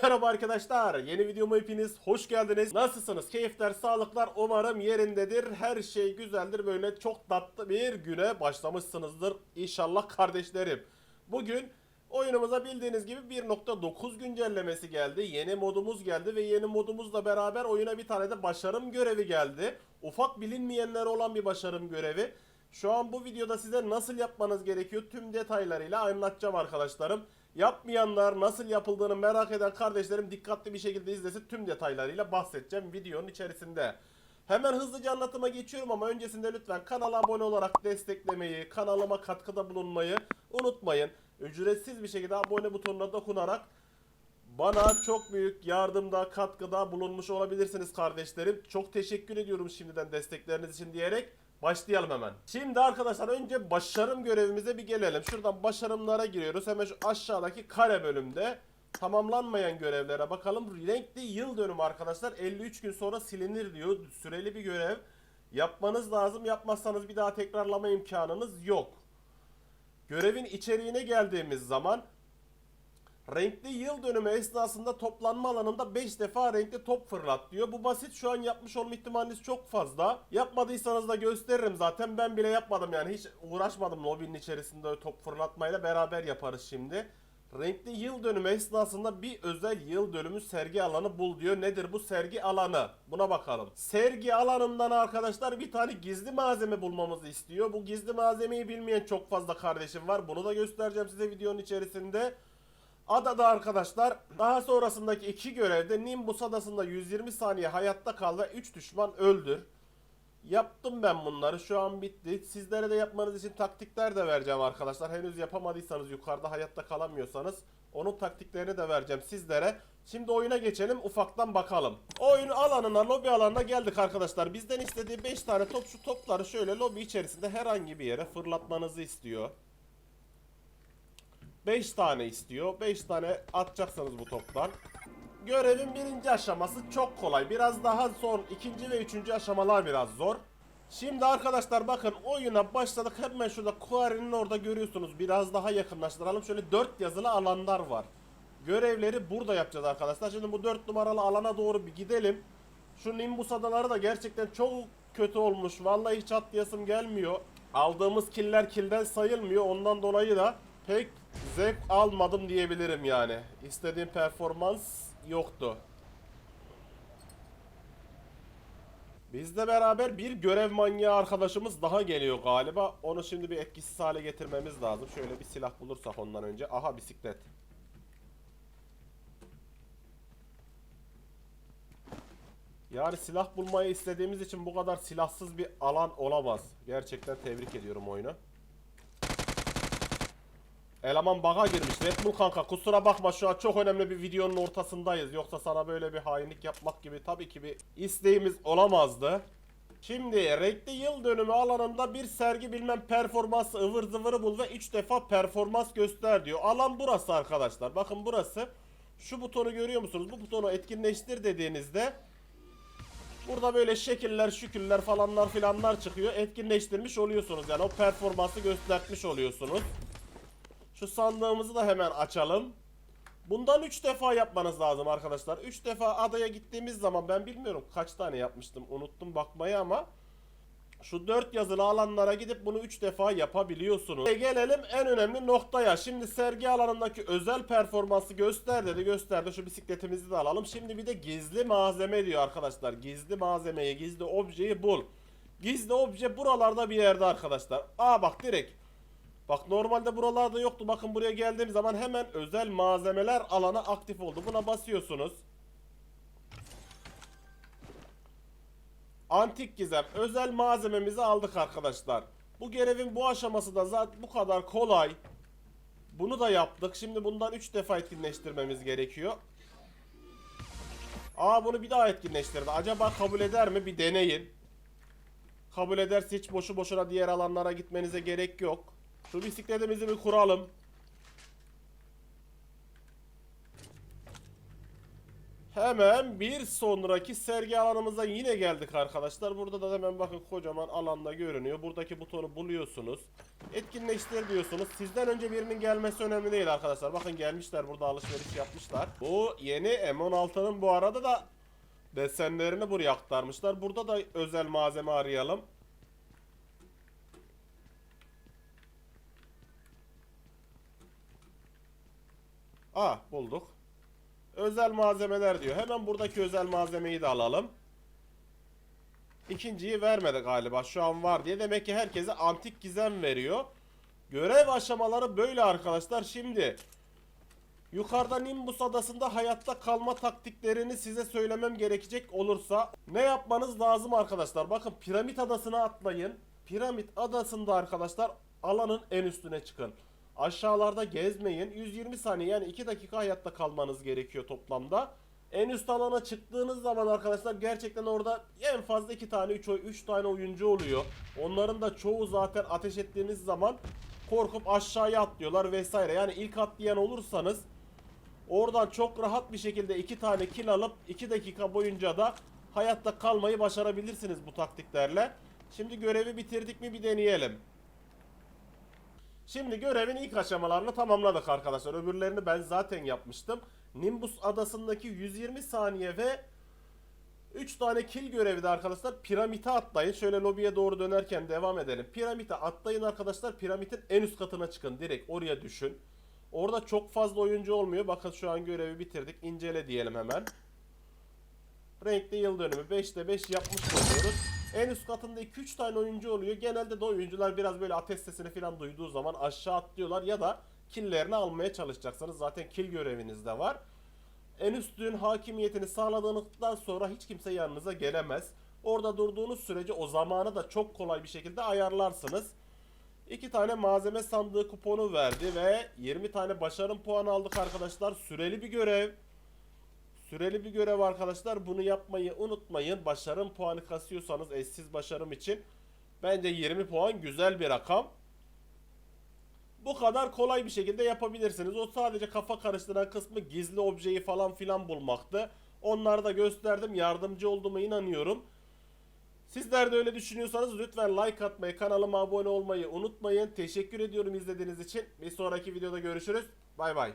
Merhaba arkadaşlar. Yeni videoma hepiniz hoş geldiniz. Nasılsınız? Keyifler, sağlıklar umarım yerindedir. Her şey güzeldir. Böyle çok tatlı bir güne başlamışsınızdır. İnşallah kardeşlerim. Bugün oyunumuza bildiğiniz gibi 1.9 güncellemesi geldi. Yeni modumuz geldi ve yeni modumuzla beraber oyuna bir tane de başarım görevi geldi. Ufak bilinmeyenler olan bir başarım görevi. Şu an bu videoda size nasıl yapmanız gerekiyor tüm detaylarıyla anlatacağım arkadaşlarım. Yapmayanlar nasıl yapıldığını merak eden kardeşlerim dikkatli bir şekilde izlesin tüm detaylarıyla bahsedeceğim videonun içerisinde. Hemen hızlıca anlatıma geçiyorum ama öncesinde lütfen kanala abone olarak desteklemeyi, kanalıma katkıda bulunmayı unutmayın. Ücretsiz bir şekilde abone butonuna dokunarak bana çok büyük yardımda, katkıda bulunmuş olabilirsiniz kardeşlerim. Çok teşekkür ediyorum şimdiden destekleriniz için diyerek başlayalım hemen. Şimdi arkadaşlar önce başarım görevimize bir gelelim. Şuradan başarımlara giriyoruz. Hemen şu aşağıdaki kare bölümde tamamlanmayan görevlere bakalım. Renkli yıl dönümü arkadaşlar 53 gün sonra silinir diyor. Süreli bir görev. Yapmanız lazım. Yapmazsanız bir daha tekrarlama imkanınız yok. Görevin içeriğine geldiğimiz zaman Renkli yıl dönümü esnasında toplanma alanında 5 defa renkli top fırlat diyor. Bu basit şu an yapmış olma ihtimaliniz çok fazla. Yapmadıysanız da gösteririm zaten. Ben bile yapmadım yani hiç uğraşmadım lobinin içerisinde top fırlatmayla beraber yaparız şimdi. Renkli yıl dönümü esnasında bir özel yıl dönümü sergi alanı bul diyor. Nedir bu sergi alanı? Buna bakalım. Sergi alanından arkadaşlar bir tane gizli malzeme bulmamızı istiyor. Bu gizli malzemeyi bilmeyen çok fazla kardeşim var. Bunu da göstereceğim size videonun içerisinde. Adada arkadaşlar daha sonrasındaki iki görevde Nimbus adasında 120 saniye hayatta kal ve 3 düşman öldür. Yaptım ben bunları şu an bitti. Sizlere de yapmanız için taktikler de vereceğim arkadaşlar. Henüz yapamadıysanız yukarıda hayatta kalamıyorsanız onun taktiklerini de vereceğim sizlere. Şimdi oyuna geçelim ufaktan bakalım. Oyun alanına lobi alanına geldik arkadaşlar. Bizden istediği 5 tane top şu topları şöyle lobi içerisinde herhangi bir yere fırlatmanızı istiyor. 5 tane istiyor. 5 tane atacaksınız bu toptan. Görevin birinci aşaması çok kolay. Biraz daha zor. ikinci ve üçüncü aşamalar biraz zor. Şimdi arkadaşlar bakın oyuna başladık. Hemen şurada Quarry'nin orada görüyorsunuz. Biraz daha yakınlaştıralım. Şöyle 4 yazılı alanlar var. Görevleri burada yapacağız arkadaşlar. Şimdi bu 4 numaralı alana doğru bir gidelim. Şu Nimbus adaları da gerçekten çok kötü olmuş. Vallahi hiç atlayasım gelmiyor. Aldığımız killer kilden sayılmıyor. Ondan dolayı da pek zevk almadım diyebilirim yani. İstediğim performans yoktu. Bizle beraber bir görev manyağı arkadaşımız daha geliyor galiba. Onu şimdi bir etkisiz hale getirmemiz lazım. Şöyle bir silah bulursak ondan önce. Aha bisiklet. Yani silah bulmayı istediğimiz için bu kadar silahsız bir alan olamaz. Gerçekten tebrik ediyorum oyunu. Eleman baga girmiş. Red Bull kanka kusura bakma şu an çok önemli bir videonun ortasındayız. Yoksa sana böyle bir hainlik yapmak gibi tabii ki bir isteğimiz olamazdı. Şimdi renkli yıl dönümü alanında bir sergi bilmem performansı ıvır zıvırı bul ve 3 defa performans göster diyor. Alan burası arkadaşlar. Bakın burası. Şu butonu görüyor musunuz? Bu butonu etkinleştir dediğinizde Burada böyle şekiller, şükürler falanlar filanlar çıkıyor. Etkinleştirmiş oluyorsunuz. Yani o performansı göstermiş oluyorsunuz. Şu sandığımızı da hemen açalım. Bundan 3 defa yapmanız lazım arkadaşlar. 3 defa adaya gittiğimiz zaman ben bilmiyorum kaç tane yapmıştım. Unuttum bakmayı ama şu 4 yazılı alanlara gidip bunu 3 defa yapabiliyorsunuz. Ve gelelim en önemli noktaya. Şimdi sergi alanındaki özel performansı göster dedi. Gösterdi. Şu bisikletimizi de alalım. Şimdi bir de gizli malzeme diyor arkadaşlar. Gizli malzemeyi, gizli objeyi bul. Gizli obje buralarda bir yerde arkadaşlar. Aa bak direkt. Bak normalde buralarda yoktu. Bakın buraya geldiğim zaman hemen özel malzemeler alanı aktif oldu. Buna basıyorsunuz. Antik gizem. Özel malzememizi aldık arkadaşlar. Bu görevin bu aşaması da zaten bu kadar kolay. Bunu da yaptık. Şimdi bundan 3 defa etkinleştirmemiz gerekiyor. Aa bunu bir daha etkinleştirdi. Acaba kabul eder mi? Bir deneyin. Kabul ederse hiç boşu boşuna diğer alanlara gitmenize gerek yok. Şu bisikletimizi bir kuralım. Hemen bir sonraki sergi alanımıza yine geldik arkadaşlar. Burada da hemen bakın kocaman alanda görünüyor. Buradaki butonu buluyorsunuz. Etkinleştir diyorsunuz. Sizden önce birinin gelmesi önemli değil arkadaşlar. Bakın gelmişler burada alışveriş yapmışlar. Bu yeni M16'nın bu arada da desenlerini buraya aktarmışlar. Burada da özel malzeme arayalım. Ah bulduk. Özel malzemeler diyor. Hemen buradaki özel malzemeyi de alalım. İkinciyi vermedi galiba. Şu an var diye. Demek ki herkese antik gizem veriyor. Görev aşamaları böyle arkadaşlar. Şimdi yukarıda Nimbus adasında hayatta kalma taktiklerini size söylemem gerekecek olursa ne yapmanız lazım arkadaşlar? Bakın piramit adasına atlayın. Piramit adasında arkadaşlar alanın en üstüne çıkın. Aşağılarda gezmeyin. 120 saniye yani 2 dakika hayatta kalmanız gerekiyor toplamda. En üst alana çıktığınız zaman arkadaşlar gerçekten orada en fazla 2 tane 3 3 tane oyuncu oluyor. Onların da çoğu zaten ateş ettiğiniz zaman korkup aşağıya atlıyorlar vesaire. Yani ilk atlayan olursanız oradan çok rahat bir şekilde 2 tane kill alıp 2 dakika boyunca da hayatta kalmayı başarabilirsiniz bu taktiklerle. Şimdi görevi bitirdik mi bir deneyelim. Şimdi görevin ilk aşamalarını tamamladık arkadaşlar. Öbürlerini ben zaten yapmıştım. Nimbus adasındaki 120 saniye ve 3 tane kill görevi de arkadaşlar piramite atlayın. Şöyle lobiye doğru dönerken devam edelim. Piramite atlayın arkadaşlar. Piramitin en üst katına çıkın. Direkt oraya düşün. Orada çok fazla oyuncu olmuyor. Bakın şu an görevi bitirdik. İncele diyelim hemen. Renkli yıl dönümü 5'te 5 yapmış oluyoruz. En üst katında 2-3 tane oyuncu oluyor. Genelde de oyuncular biraz böyle ateş sesini falan duyduğu zaman aşağı atlıyorlar ya da killerini almaya çalışacaksınız. Zaten kill göreviniz de var. En üstün hakimiyetini sağladığınızdan sonra hiç kimse yanınıza gelemez. Orada durduğunuz sürece o zamanı da çok kolay bir şekilde ayarlarsınız. 2 tane malzeme sandığı kuponu verdi ve 20 tane başarım puanı aldık arkadaşlar. Süreli bir görev. Süreli bir görev arkadaşlar. Bunu yapmayı unutmayın. Başarım puanı kasıyorsanız eşsiz başarım için bence 20 puan güzel bir rakam. Bu kadar kolay bir şekilde yapabilirsiniz. O sadece kafa karıştıran kısmı gizli objeyi falan filan bulmaktı. Onları da gösterdim. Yardımcı olduğuma inanıyorum. Sizler de öyle düşünüyorsanız lütfen like atmayı, kanalıma abone olmayı unutmayın. Teşekkür ediyorum izlediğiniz için. Bir sonraki videoda görüşürüz. Bay bay.